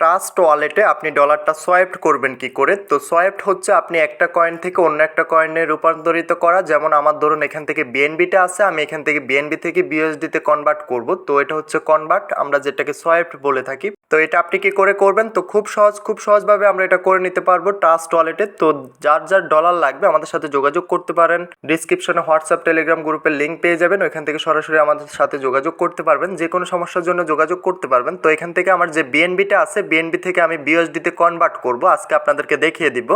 Trust ওয়ালেটে আপনি ডলারটা swipe করবেন কি করে? তো সোয়াইপ হচ্ছে আপনি একটা কয়েন থেকে অন্য একটা কয়েনে রূপান্তরিত করা। যেমন আমার ধরুন এখান থেকে বিএনবিটা আছে, আমি এখান থেকে বিএনবি থেকে বিএসডিতে কনভার্ট করব। তো এটা হচ্ছে কনভার্ট আমরা যেটাকে সোয়াইপ বলে থাকি। তো এটা আপনি কি করে করবেন? তো খুব সহজ, খুব সহজভাবে আমরা এটা করে নিতে পারব ট্রাস্ট ওয়ালেটে তো যার যার ডলার লাগবে আমাদের সাথে যোগাযোগ করতে পারেন। ডিসক্রিপশনে হোয়াটসঅ্যাপ টেলিগ্রাম গ্রুপের লিঙ্ক পেয়ে যাবেন। ওইখান থেকে সরাসরি আমাদের সাথে যোগাযোগ করতে পারবেন। যে কোনো সমস্যার জন্য যোগাযোগ করতে পারবেন। তো এখান থেকে আমার যে বিএনবিটা আছে বিএনবি থেকে আমি বিএসডিতে কনভার্ট করব। আজকে আপনাদেরকে দেখিয়ে দিব।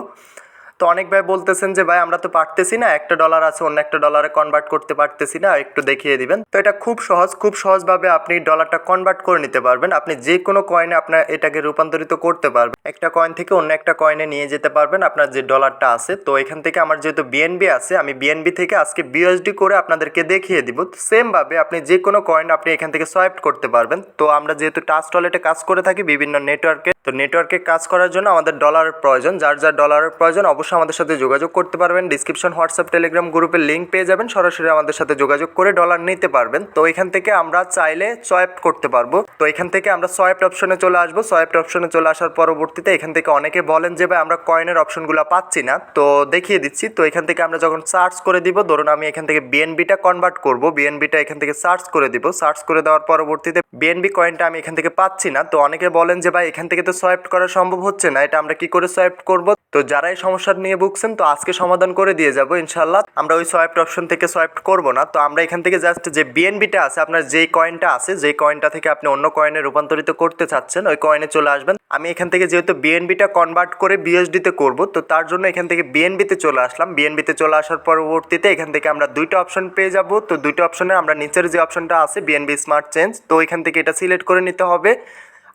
তো অনেক ভাই বলতেছেন যে, ভাই, আমরা তো পারতেছি না, একটা ডলার আছে, অন্য একটা ডলারে কনভার্ট করতে পারতেছি না, একটু দেখিয়ে দিবেন। তো এটা খুব সহজ, খুব সহজভাবে আপনি ডলারটা কনভার্ট করে নিতে পারবেন। আপনি যে কোনো কয়েনে আপনার এটাকে রূপান্তরিত করতে পারবেন। একটা কয়েন থেকে অন্য একটা কয়েনে নিয়ে যেতে পারবেন আপনার যে ডলারটা আছে। তো এখান থেকে আমার যেহেতু বিএনবি আছে, আমি বিএনবি থেকে আজকে বিএসডি করে আপনাদেরকে দেখিয়ে দিব। সেমভাবে আপনি যে কোনো কয়েন আপনি এখান থেকে সোয়াইপ করতে পারবেন। তো আমরা যেহেতু টাচ টলেটে কাজ করে থাকি বিভিন্ন নেটওয়ার্কে তো নেটওয়ার্কে কাজ করার জন্য আমাদের ডলারের প্রয়োজন। যার যার ডলারের প্রয়োজন, অবশ্যই আমাদের সাথে যোগাযোগ করতে পারবেন। ডিসক্রিপশন হোয়াটসঅ্যাপ টেলিগ্রাম গ্রুপের লিঙ্ক পেয়ে যাবেন। সরাসরি আমাদের সাথে যোগাযোগ করে ডলার নিতে পারবেন। তো এখান থেকে আমরা চাইলে সোয়াইপ করতে পারব। তো এখান থেকে আমরা সোয়াইপ অপশনে চলে আসব। সোয়াইপ অপশনে চলে আসার পরবর্তীতে এখান থেকে অনেকে বলেন যে, ভাই, আমরা কয়েনের অপশনগুলো পাচ্ছি না। তো দেখিয়ে দিচ্ছি। তো এখান থেকে আমরা যখন সার্চ করে দিব, ধরুন আমি এখান থেকে বিএনবিটা কনভার্ট করব। বিএনবিটা এখান থেকে সার্চ করে দিব। সার্চ করে দেওয়ার পরবর্তীতে বিএনবি কয়েনটা আমি এখান থেকে পাচ্ছি না। তো অনেকে বলেন যে, ভাই, এখান থেকে তো সোয়াইপ করা সম্ভব হচ্ছে না। এটা আমরা কি করে সোয়াইপ করব? তো যারা এই সমস্যার নিয়ে ভুগছেন, তো আজকে সমাধান করে দিয়ে যাব ইনশাল্লাহ আমরা ওই সোয়াইপ অপশন থেকে সোয়াইপ করব না। তো আমরা এখান থেকে জাস্ট যে বিএনবিটা আছে, আপনার যেই কয়েনটা আছে, যেই কয়েনটা থেকে আপনি অন্য কয়েনে রূপান্তরিত করতে চাচ্ছেন, ওই কয়েনে চলে আসবেন। আমি এখান থেকে যেহেতু বিএনবিটা কনভার্ট করে বিএসডিতে করব, তো তার জন্য এখান থেকে বিএনবিতে চলে আসলাম। বিএনবিতে চলে আসার পরবর্তীতে এখান থেকে আমরা দুইটা অপশন পেয়ে যাব। তো দুইটা অপশনে আমরা নিচের যে অপশনটা আছে বিএনবি স্মার্ট চেঞ্জ তো এখান থেকে এটা সিলেক্ট করে নিতে হবে।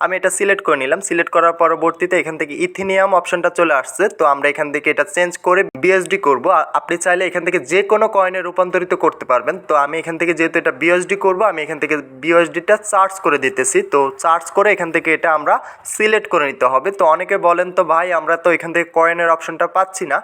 আমি এটা সিলেক্ট করে নিলাম। সিলেক্ট করার পরবর্তীতে এখান থেকে ইথিনিয়াম অপশনটা চলে আসছে। তো আমরা এখান থেকে এটা চেঞ্জ করে বিএসডি করব। আপনি চাইলে এখান থেকে যে কোনো কয়েনে রূপান্তরিত করতে পারবেন। তো আমি এখান থেকে যেহেতু এটা বিএসডি করব, আমি এখান থেকে বিএসডিটা চার্জ করে দিতেছি। তো চার্জ করে এখান থেকে এটা আমরা সিলেক্ট করে নিতে হবে। তো অনেকে বলেন, তো ভাই, আমরা তো এখান থেকে কয়েনের অপশনটা পাচ্ছি না।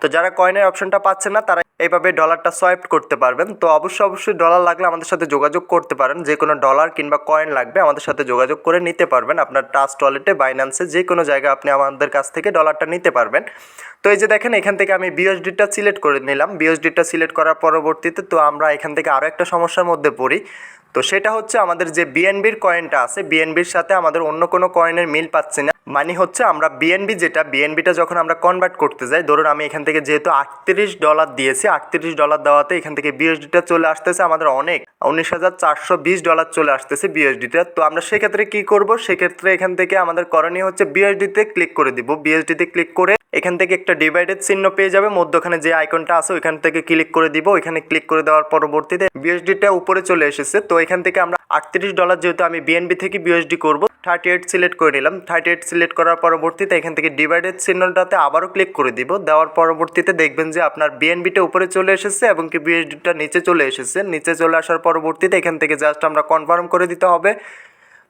তো যারা কয়েনের অপশনটা পাচ্ছে না, তারা এইভাবে ডলারটা সোয়াইপ করতে পারবেন। তো অবশ্যই অবশ্যই ডলার লাগলে আমাদের সাথে যোগাযোগ করতে পারেন। যে কোনো ডলার কিংবা কয়েন লাগবে, আমাদের সাথে যোগাযোগ করে নিতে পারবেন। আপনার ট্রাস্ট ওয়ালেটে বাইন্যান্সে যে কোনো জায়গায় আপনি আমাদের কাছ থেকে ডলারটা নিতে পারবেন। তো এই যে দেখেন, এখান থেকে আমি বিএসডিটা সিলেক্ট করে নিলাম। বিএসডিটা সিলেক্ট করার পরবর্তীতে তো আমরা এখান থেকে আরও একটা সমস্যার মধ্যে পড়ি। তো সেটা হচ্ছে আমাদের যে বিএনবির কয়েনটা আছে বিএনবির সাথে আমাদের অন্য কোনো কয়েনের মিল পাচ্ছি না। মানে হচ্ছে আমরা বিএনবি যেটা বিএনবিটা যখন আমরা কনভার্ট করতে যাই, ধরুন আমি এখান থেকে যেহেতু আটত্রিশ ডলার দিয়েছি, আটত্রিশ ডলার দেওয়াতে এখান থেকে বিএসডিটা চলে আসতেছে আমাদের অনেক, উনিশ হাজার চারশো বিশ ডলার চলে আসতেছে বিএসডিটা তো আমরা সেক্ষেত্রে কী করব? সেক্ষেত্রে এখান থেকে আমাদের করণীয় হচ্ছে বিএসডিতে ক্লিক করে দিব। বিএসডিতে ক্লিক করে এখান থেকে একটা ডিভাইডেড চিহ্ন পেয়ে যাবে, মধ্যখানে যে আইকনটা আছে ওইখান থেকে ক্লিক করে দিব। ওইখানে ক্লিক করে দেওয়ার পরবর্তীতে বিএসডিটা উপরে চলে এসেছে। তো এখান থেকে আমরা আটত্রিশ ডলার যেহেতু আমি বিএনবি থেকে বিএসডি করব থার্টি এইট সিলেক্ট করে নিলাম। থার্টি এইট সিলেক্ট করার পরবর্তীতে এখান থেকে ডিভাইডেড চিহ্নটাতে আবারও ক্লিক করে দিব। দেওয়ার পরবর্তীতে দেখবেন যে আপনার বিএনবিটা উপরে চলে এসেছে এবং কি বিএসডিটা নিচে চলে এসেছে। নিচে চলে আসার পরবর্তীতে এখান থেকে জাস্ট আমরা কনফার্ম করে দিতে হবে।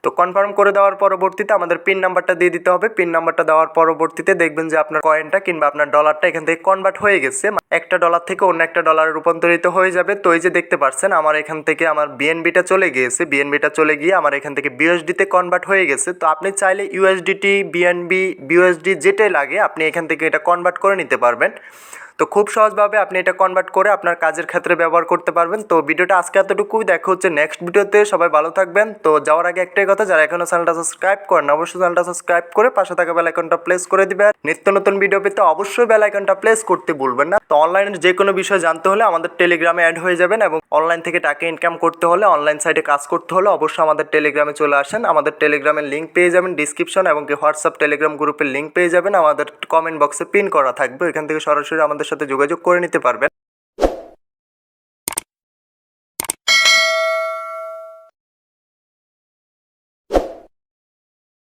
তো কনফার্ম করে দেওয়ার পরবর্তীতে আমাদের পিন নাম্বারটা দিয়ে দিতে হবে। পিন নাম্বারটা দেওয়ার পরবর্তীতে দেখবেন যে আপনার কয়েনটা কিংবা আপনার ডলারটা এখান থেকে কনভার্ট হয়ে গেছে। একটা ডলার থেকে অন্য একটা ডলারে রূপান্তরিত হয়ে যাবে। তো এই যে দেখতে পাচ্ছেন আমার এখান থেকে আমার বিএনবিটা চলে গিয়েছে। বিএনবিটা চলে গিয়ে আমার এখান থেকে বিএসডিতে কনভার্ট হয়ে গেছে। তো আপনি চাইলে ইউএসডিটি বিএনবি বিউএসডি যেটাই লাগে, আপনি এখান থেকে এটা কনভার্ট করে নিতে পারবেন। তো খুব সহজভাবে আপনি এটা কনভার্ট করে আপনার কাজের ক্ষেত্রে ব্যবহার করতে পারবেন। তো ভিডিওটা আজকে এতটুকুই। দেখা হচ্ছে নেক্সট ভিডিওতে। সবাই ভালো থাকবেন। তো যাওয়ার আগে একটাই কথা, যারা এখনও চ্যানেলটা সাবস্ক্রাইব করেন, অবশ্যই চ্যানেলটা সাবস্ক্রাইব করে পাশে থাকা বেল আইকনটা প্লেস করে দিবে আর নিত্য নতুন ভিডিও পেতে অবশ্যই বেল আইকনটা প্লেস করতে ভুলবেন না। তো অনলাইনের যে কোনো বিষয় জানতে হলে আমাদের টেলিগ্রামে অ্যাড হয়ে যাবেন এবং অনলাইন থেকে টাকা ইনকাম করতে হলে অনলাইন সাইটে কাজ করতে হলে অবশ্যই আমাদের টেলিগ্রামে চলে আসেন। আমাদের টেলিগ্রামের লিঙ্ক পেয়ে যাবেন ডিসক্রিপশন এবং হোয়াটসঅ্যাপ টেলিগ্রাম গ্রুপের লিঙ্ক পেয়ে যাবেন। আমাদের কমেন্ট বক্সে পিন করা থাকবে। এখান থেকে সরাসরি আমাদের সাথে যোগাযোগ করে নিতে পারবেন।